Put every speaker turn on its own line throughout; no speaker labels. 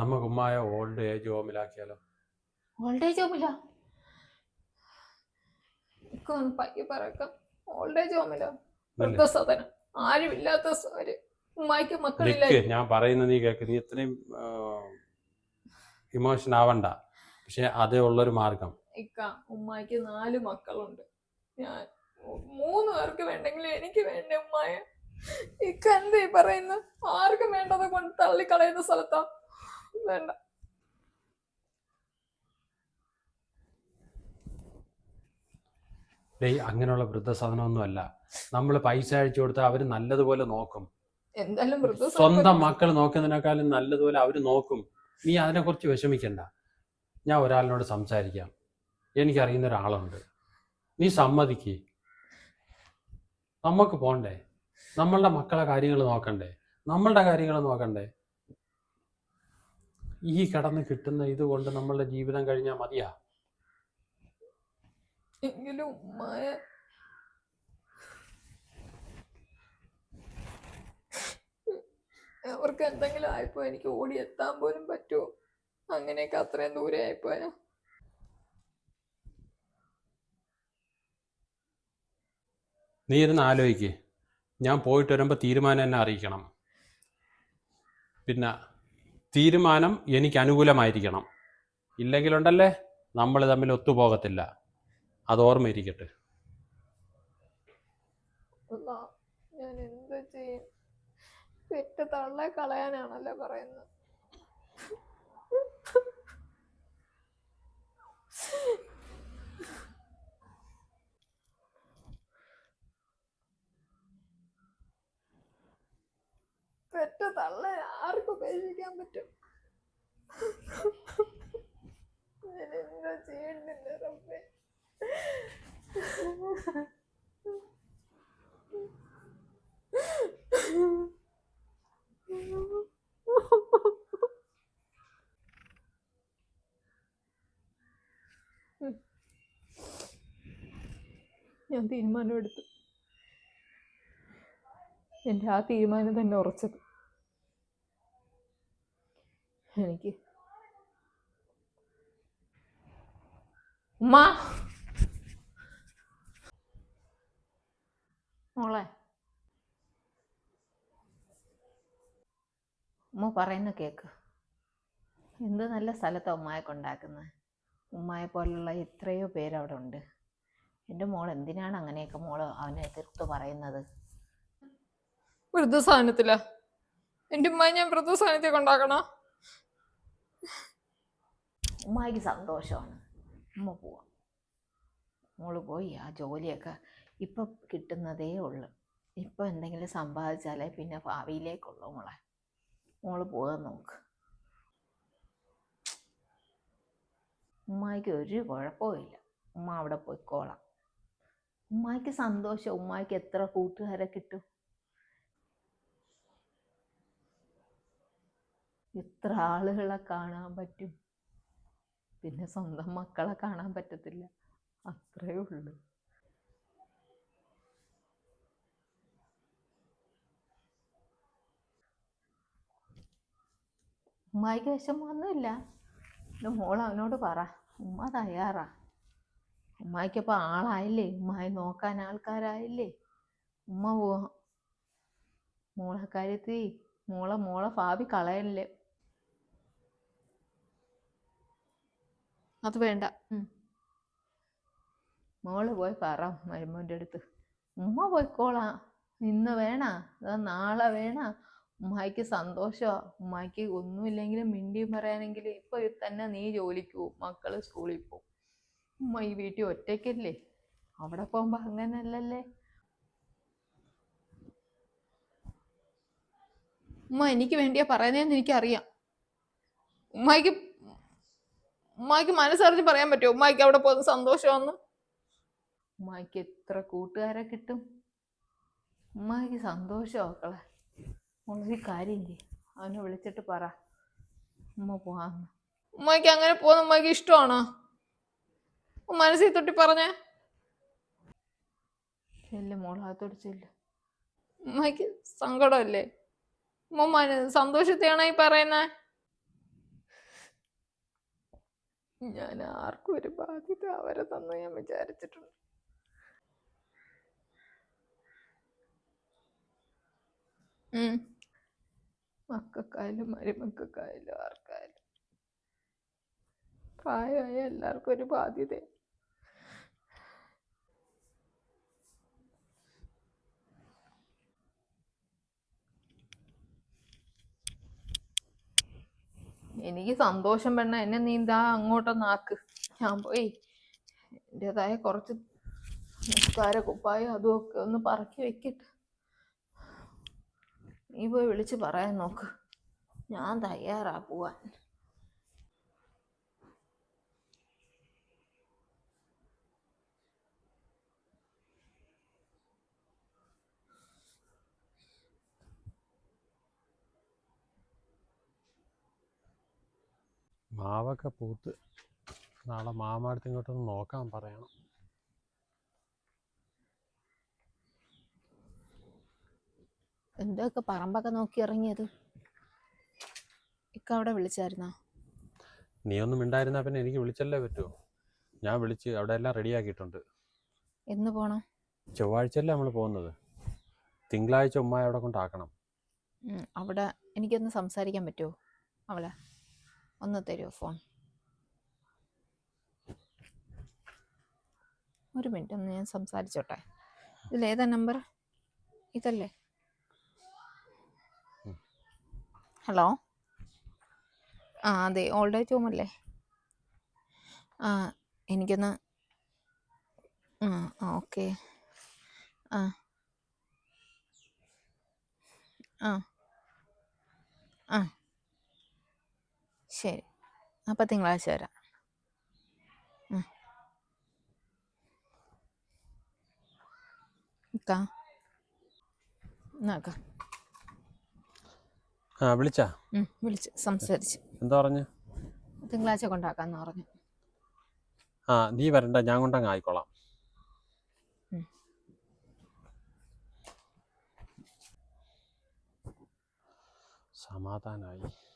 നമുക്ക് ഉമ്മായ old age ഹോമിലാക്കിയാലോ
ഓൾഡ് ഏജ് ഒന്ന് പയ്യെ പറക്കാം ഓൾഡ് ഏജ് ഹോമിലോ വൃദ്ധസദനം ആരുമില്ലാത്ത ഒരു ഉമ്മായിക്ക് മക്കളില്ല.
ഞാൻ പറയുന്നത് നീ കേക്ക് നീ ഇത്രയും ഇമോഷൻ ആവണ്ട. പക്ഷെ അതേ ഉള്ളൊരു മാർഗം.
ഇക്ക ഉമ്മായിക്ക് നാല് മക്കളുണ്ട്. ഞാൻ മൂന്ന് പേർക്ക് വേണ്ടെങ്കിൽ എനിക്ക് വേണ്ട ഉമ്മായ. ഇക്ക എന്തേ പറയുന്നത് ആർക്കും വേണ്ടത് കൊണ്ട് തള്ളിക്കളയുന്ന സ്ഥലത്താ. വേണ്ട.
ഡേയ് അങ്ങനെയുള്ള വൃദ്ധസദനമൊന്നും അല്ല നമ്മൾ പൈസ അയച്ചു കൊടുത്താൽ അവർ നല്ലതുപോലെ നോക്കും.
എന്തായാലും
സ്വന്തം മക്കൾ നോക്കുന്നതിനേക്കാളും നല്ലതുപോലെ അവർ നോക്കും. നീ അതിനെക്കുറിച്ച് വിഷമിക്കണ്ട. ഞാൻ ഒരാളിനോട് സംസാരിക്കാം. എനിക്കറിയുന്ന ഒരാളുണ്ട്. നീ സമ്മതിക്ക്. നമുക്ക് പോണ്ടേ? നമ്മളുടെ മക്കളെ കാര്യങ്ങൾ നോക്കണ്ടേ? നമ്മളുടെ കാര്യങ്ങൾ നോക്കണ്ടേ? ഈ കടന്ന് കിട്ടുന്ന ഇതുകൊണ്ട് നമ്മളുടെ ജീവിതം കഴിഞ്ഞാൽ മതിയാ.
എങ്കിലും ഉമ്മായ. അവർക്ക് എന്തെങ്കിലും ആയപ്പോ എനിക്ക് ഓടി എത്താൻ പോലും പറ്റുമോ? അങ്ങനെയൊക്കെ അത്രയും ദൂരെ ആയിപ്പോയാ
നീ ഇരുന്ന് ആലോചിക്ക്. ഞാൻ പോയിട്ട് വരുമ്പോൾ തീരുമാനം എന്നെ അറിയിക്കണം. പിന്നെ തീരുമാനം എനിക്ക് അനുകൂലമായിരിക്കണം. ഇല്ലെങ്കിലുണ്ടല്ലേ നമ്മൾ തമ്മിൽ ഒത്തുപോകത്തില്ല. അത് ഓർമ്മയിരിക്കട്ടെ.
ഞാൻ എന്ത് തള്ളെ പറയുന്നത്. പെറ്റ തള്ള ആർക്കും ഉപേക്ഷിക്കാൻ പറ്റും. ഞാൻ എന്താ ചെയ്യണ്ടില്ല റബ്ബേ. ഞാൻ തീരുമാനമെടുത്തു. എന്റെ ആ തീരുമാനം തന്നെ ഉറച്ചത്. എനിക്ക്. ഉമ്മ. മോളെ. ഉമ്മ പറയുന്ന കേക്ക്. എന്ത് നല്ല സ്ഥലത്താണ് ഉമ്മയെ കൊണ്ടാക്കുന്നത് ഉമ്മായെ പോലുള്ള എത്രയോ പേരവിടെ ഉണ്ട്. എന്റെ മോൾ എന്തിനാണ് അങ്ങനെയൊക്കെ മോൾ അവനെ എതിർത്ത് പറയുന്നത്? വൃദ്ധസാധനത്തില. എന്റെ ഉമ്മയെ ഞാൻ വൃദ്ധസാധനത്തിൽ കൊണ്ടാക്കണ? ഉമ്മായിക്ക് സന്തോഷമാണ്. ഉമ്മ പോവാം. മോൾ പോയി. ആ ജോലിയൊക്കെ ഇപ്പം കിട്ടുന്നതേ ഉള്ളു. ഇപ്പം എന്തെങ്കിലും സമ്പാദിച്ചാലേ പിന്നെ ഭാവിയിലേക്കുള്ളൂ മോളെ. മോൾ പോകാൻ നോക്ക്. ഉമ്മായിക്ക് ഒരു കുഴപ്പമില്ല ഉമ്മ അവിടെ പോയിക്കോളാം. ഉമ്മായിക്ക് സന്തോഷം. ഉമ്മായിക്ക് എത്ര കൂട്ടുകാരെ കിട്ടും? എത്ര ആളുകളെ കാണാൻ പറ്റും? പിന്നെ സ്വന്തം മക്കളെ കാണാൻ പറ്റത്തില്ല. അത്രേ ഉള്ളൂ. ഉമ്മായിക്ക് വിഷമമൊന്നുമില്ല എന്റെ മോൾ അവനോട് പറ. ഉമ്മ തയ്യാറാ. ഉമ്മായിക്കപ്പോൾ ആളായില്ലേ? ഉമ്മായി നോക്കാൻ ആൾക്കാരായില്ലേ? ഉമ്മ പോവാം മോളെ കാര്യത്തിൽ മോളെ മോളെ ഭാവി കളയല്ലേ? അത് വേണ്ട. മോൾ പോയി പറ മരുമോന്റെ അടുത്ത്. ഉമ്മ പോയിക്കോളാം. ഇന്ന് വേണ. നാളെ വേണ. ഉമ്മായിക്ക് സന്തോഷമാണ് ഉമ്മായിക്ക് ഒന്നുമില്ലെങ്കിലും മിണ്ടിയും പറയാനെങ്കിൽ ഇപ്പൊ തന്നെ നീ ജോലിക്ക് പോവും. മക്കൾ സ്കൂളിൽ പോവും. ഉമ്മ ഈ വീട്ടിൽ ഒറ്റയ്ക്കല്ലേ? അവിടെ പോകുമ്പോ അങ്ങനല്ലല്ലേ? ഉമ്മ എനിക്ക് വേണ്ടിയാ പറയുന്നതെന്ന് എനിക്കറിയാം. ഉമ്മായിക്ക് ഉമ്മായിക്ക് മനസ്സറിഞ്ഞ് പറയാൻ പറ്റുമോ ഉമ്മായിക്ക് അവിടെ പോകുന്ന സന്തോഷമാന്ന് ഉമ്മായിക്ക് എത്ര കൂട്ടുകാരെ കിട്ടും? ഉമ്മായിക്ക് സന്തോഷം മക്കളെ. മോളൊരു കാര്യം ചെയ്യും. അവനെ വിളിച്ചിട്ട് പറ. ഉമ്മ പോവാന്ന്. ഉമ്മായിക്ക് അങ്ങനെ പോകുന്ന ഉമ്മായിക്ക് ഇഷ്ടമാണോ? മനസ്സിൽ തൊട്ടി പറഞ്ഞേ. ചെല്ല് മോളാത്തോട് ചെല്ല്. ഉമ്മയ്ക്ക് സങ്കടമല്ലേ? ഉമ്മ മന- സന്തോഷത്തെയാണോ ഈ പറയുന്നേ? ഞാൻ ആർക്കും ഒരു ബാധ്യത അവരെ തന്നെ ഞാൻ വിചാരിച്ചിട്ടുണ്ട്. മക്കൾക്കായാലും മരുമക്കൾക്കായാലും ആർക്കായാലും പ്രായമായ എല്ലാവർക്കും ഒരു ബാധ്യത എനിക്ക് സന്തോഷം പെണ്ണ എന്നെ നീന്താ അങ്ങോട്ടൊന്നാക്ക് ഞാൻ പോയി. എന്റെതായ കുറച്ച് നിസ്കാര കുപ്പായം അതും ഒക്കെ ഒന്ന് പറക്കി വെക്കട്ടെ. നീ പോയി വിളിച്ച് പറയാൻ നോക്ക്. ഞാൻ തയ്യാറാ പോവാൻ.
മാവൊക്കെ പൂത്ത് നാളെ മാമാടുത്ത് ഇങ്ങോട്ടൊന്ന് നോക്കാൻ പറയണം.
എന്തൊക്കെ പറമ്പൊക്കെ നോക്കി ഇറങ്ങിയത്? ഇക്ക അവിടെ വിളിച്ചായിരുന്നോ?
നീ ഒന്നും മിണ്ടായിരുന്നാ പിന്നെ എനിക്ക് വിളിച്ചല്ലേ പറ്റുമോ ഞാൻ വിളിച്ച് അവിടെ എല്ലാം റെഡിയാക്കിയിട്ടുണ്ട്.
എന്ന് പോണം?
ചൊവ്വാഴ്ചയല്ലേ നമ്മൾ പോകുന്നത്. തിങ്കളാഴ്ച ഉമ്മായ അവിടെ കൊണ്ടാക്കണം.
അവിടെ എനിക്കൊന്ന് സംസാരിക്കാൻ പറ്റുമോ അവളെ? ഒന്ന് തരുമോ ഫോൺ. ഒരു മിനിറ്റ് ഒന്ന് ഞാൻ സംസാരിച്ചോട്ടെ. ഇതിലേതാ നമ്പർ? ഇതല്ലേ? ഹലോ? ആ അതെ ഓൾഡ് ഏജ് ഹോം അല്ലേ? ആ എനിക്കൊന്ന് ആ ആ ഓക്കെ. ആ. ആ. ആ. ശരി. അപ്പം തിങ്കളാഴ്ച വരാം.
ആ വിളിച്ചാ?
വിളിച്ച്. സംസാരിച്ച്.
എന്താ പറഞ്ഞു?
തിങ്കളാഴ്ച കൊണ്ടാക്കാന്ന് പറഞ്ഞു.
ആ നീ വരണ്ട ഞാൻ കൊണ്ടങ്ങ് ആയിക്കോളാം. സമാധാനായി.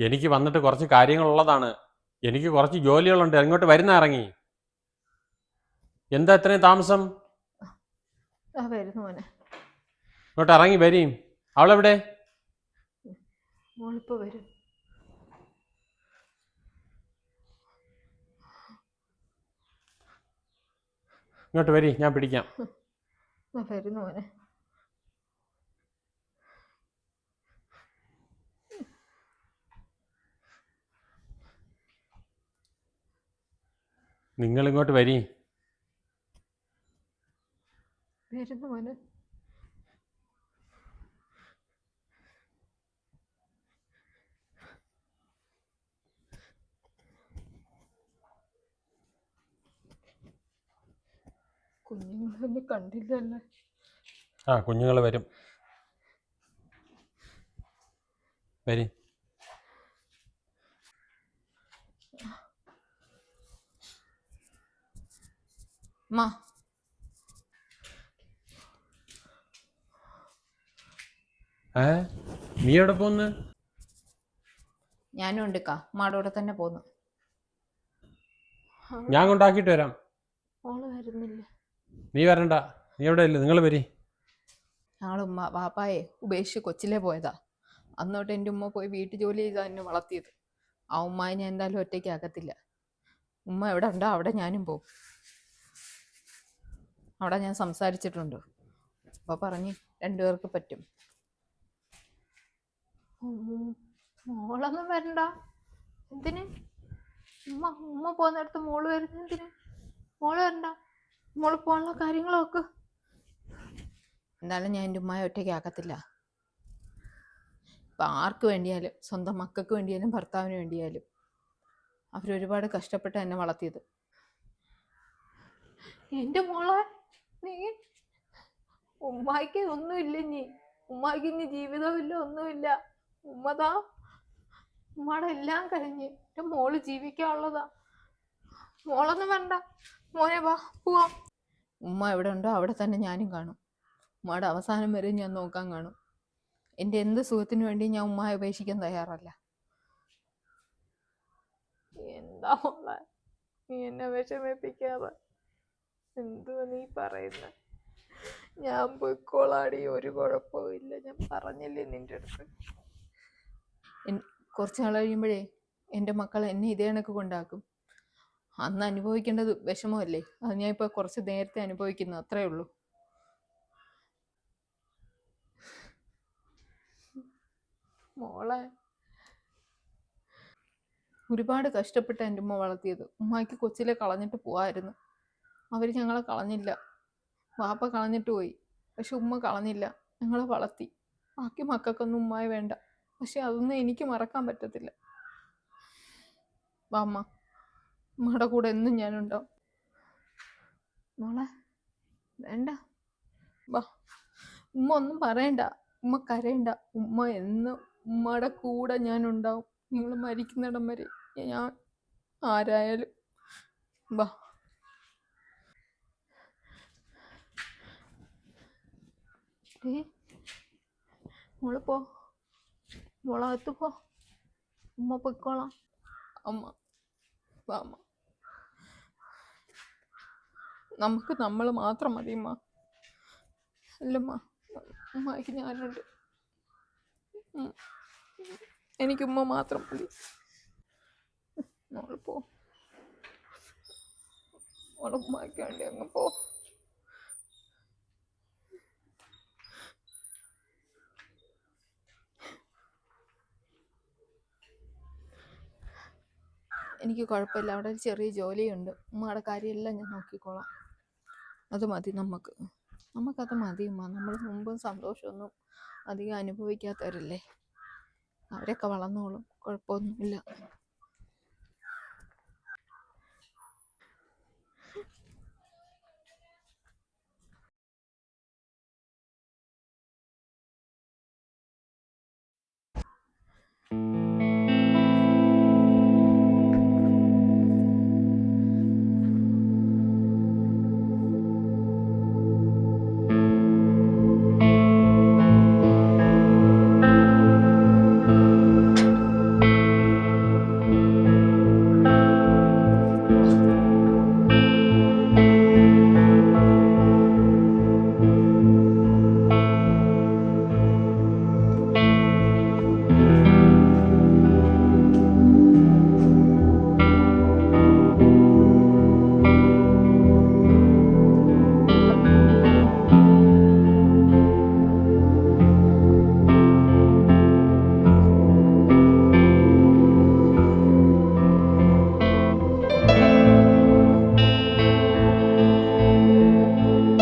എനിക്ക് വന്നിട്ട് കുറച്ച് കാര്യങ്ങളുള്ളതാണ്. എനിക്ക് കുറച്ച് ജോലികളുണ്ട്. ഇങ്ങോട്ട് വരുന്ന ഇറങ്ങി. എന്താ ഇത്രയും താമസം? ഇങ്ങോട്ട് ഇറങ്ങി വരീം. അവളെവിടെ?
വരും.
ഇങ്ങോട്ട് വരി. ഞാൻ പിടിക്കാം.
വരുന്നു മോനെ.
നിങ്ങൾ ഇങ്ങോട്ട് വരി.
വരുന്നു മോനെ. കുഞ്ഞുങ്ങളൊന്നും കണ്ടില്ലല്ലേ.
ആ കുഞ്ഞുങ്ങൾ വരും. വരി.
മാ
നീ എവിടെ പോന്ന്?
ഞാനും ഉണ്ട് കാ മാടൂടെ തന്നെ പോന്നു.
ഞാൻ കൊണ്ടാക്കിയിട്ട് വരാം.
ഓൾ വരുന്നില്ല.
നീ വരണ്ട. നീ എവിടെ ഇല്ല? നിങ്ങൾ വരി.
ഞങ്ങൾ ഉമ്മ വാപ്പായെ ഉപേക്ഷിച്ച് കൊച്ചിലെ പോയതാ. അന്നോട്ട് എന്റെ ഉമ്മ പോയി വീട്ടു ജോലി ചെയ്താ എന്നെ വളർത്തിയത്. ആ ഉമ്മായി ഞാൻ എന്തായാലും ഒറ്റയ്ക്ക് ആക്കത്തില്ല. ഉമ്മ എവിടെ ഉണ്ടോ അവിടെ ഞാനും പോകും അവിടെ ഞാൻ സംസാരിച്ചിട്ടുണ്ട്. അപ്പോൾ പറഞ്ഞ് രണ്ടുപേർക്ക് പറ്റും. മോളൊന്നും വരണ്ട. എന്തിന്? ഉമ്മ ഉമ്മ പോകുന്നിടത്ത് മോൾ വരുന്ന എന്തിന്? മോൾ വരണ്ട. മോൾ പോകാനുള്ള കാര്യങ്ങളൊക്കെ എന്തായാലും ഞാൻ എന്റെ ഉമ്മയെ ഒറ്റയ്ക്ക് ആക്കത്തില്ല. ഇപ്പം ആർക്ക് വേണ്ടിയാലും സ്വന്തം മക്കൾക്ക് വേണ്ടിയാലും ഭർത്താവിന് വേണ്ടിയാലും അവരൊരുപാട് കഷ്ടപ്പെട്ട് എന്നെ വളർത്തിയത്. എന്റെ മോളെ നീ ഉമ്മായിക്ക് ഒന്നുമില്ല ഇനി. ഉമ്മായിക്ക് ഇനി ജീവിതമില്ല ഒന്നുമില്ല. ഉമ്മതാ ഉമ്മയുടെ എല്ലാം കഴിഞ്ഞ് എന്റെ മോൾ ജീവിക്കാനുള്ളതാ. മോളൊന്നും വേണ്ട മോനെ വാ പോവാം. ഉമ്മ എവിടെ ഉണ്ടോ അവിടെ തന്നെ ഞാനും കാണും. ഉമ്മയുടെ അവസാനം വരെ ഞാൻ നോക്കാൻ കാണും. എന്റെ എന്ത് സുഖത്തിന് വേണ്ടി ഞാൻ ഉമ്മയെ ഉപേക്ഷിക്കാൻ തയ്യാറല്ല. എന്താ നീ എന്നെ വിഷമിപ്പിക്കാതെ. എന്തുവാ നീ പറയുന്നത് ഞാൻ പോയിക്കോളാടി ഒരു കുഴപ്പമില്ല ഞാൻ പറഞ്ഞില്ലേ നിന്റെ അടുത്ത്? എൻ- കുറച്ച് നാൾ കഴിയുമ്പോഴേ എന്റെ മക്കൾ എന്നെ ഇതേ കണക്ക് കൊണ്ടാക്കും. അന്ന് അനുഭവിക്കേണ്ടത് വിഷമമല്ലേ? അത് ഞാൻ ഇപ്പോൾ കുറച്ച് നേരത്തെ അനുഭവിക്കുന്നു അത്രേ ഉള്ളൂ. മോളെ. ഒരുപാട് കഷ്ടപ്പെട്ട് എന്റെ ഉമ്മ വളർത്തിയത്. ഉമ്മയ്ക്ക് കൊച്ചിലെ കളഞ്ഞിട്ട് പോവായിരുന്നു. അവർ ഞങ്ങളെ കളഞ്ഞില്ല. വാപ്പ കളഞ്ഞിട്ട് പോയി. പക്ഷെ ഉമ്മ കളഞ്ഞില്ല. ഞങ്ങളെ വളർത്തി. ബാക്കി മക്കൾക്കൊന്നും ഉമ്മായി വേണ്ട. പക്ഷെ അതൊന്നും എനിക്ക് മറക്കാൻ പറ്റത്തില്ല. വാമ്മ ഉമ്മയുടെ കൂടെ എന്നും ഞാനുണ്ടാവും മോളെ വേണ്ട. വാ. ഉമ്മ ഒന്നും പറയണ്ട. ഉമ്മ കരയണ്ട. ഉമ്മ എന്നും ഉമ്മയുടെ കൂടെ ഞാനുണ്ടാവും. നിങ്ങൾ മരിക്കുന്നിടം വരെ ഞാൻ ആരായാലും. വാ. ഏ? മോൾ പോ. മോളകത്ത് പോ. ഉമ്മ പൊയ്ക്കോളാം. അമ്മ വാ അമ്മ. നമുക്ക് നമ്മൾ മാത്രം മതി അമ്മ. അല്ലമ്മ ഉമ്മയ്ക്ക് ഞാനുണ്ട്. എനിക്ക് ഉമ്മ മാത്രം മതി. മോൾ പോ. മോളെ ഉമ്മയ്ക്ക് വേണ്ടി അങ്ങ് പോ. എനിക്ക് കുഴപ്പമില്ല. അവിടെ ഒരു ചെറിയ ജോലിയുണ്ട്. ഉമ്മയുടെ കാര്യമെല്ലാം ഞാൻ നോക്കിക്കോളാം. അത് മതി നമുക്ക്. നമുക്കത് മതി ഉമ്മ. നമ്മൾ മുമ്പും സന്തോഷമൊന്നും അധികം അനുഭവിക്കാത്തവരല്ലേ? അവരൊക്കെ വളർന്നോളും. കുഴപ്പമൊന്നുമില്ല.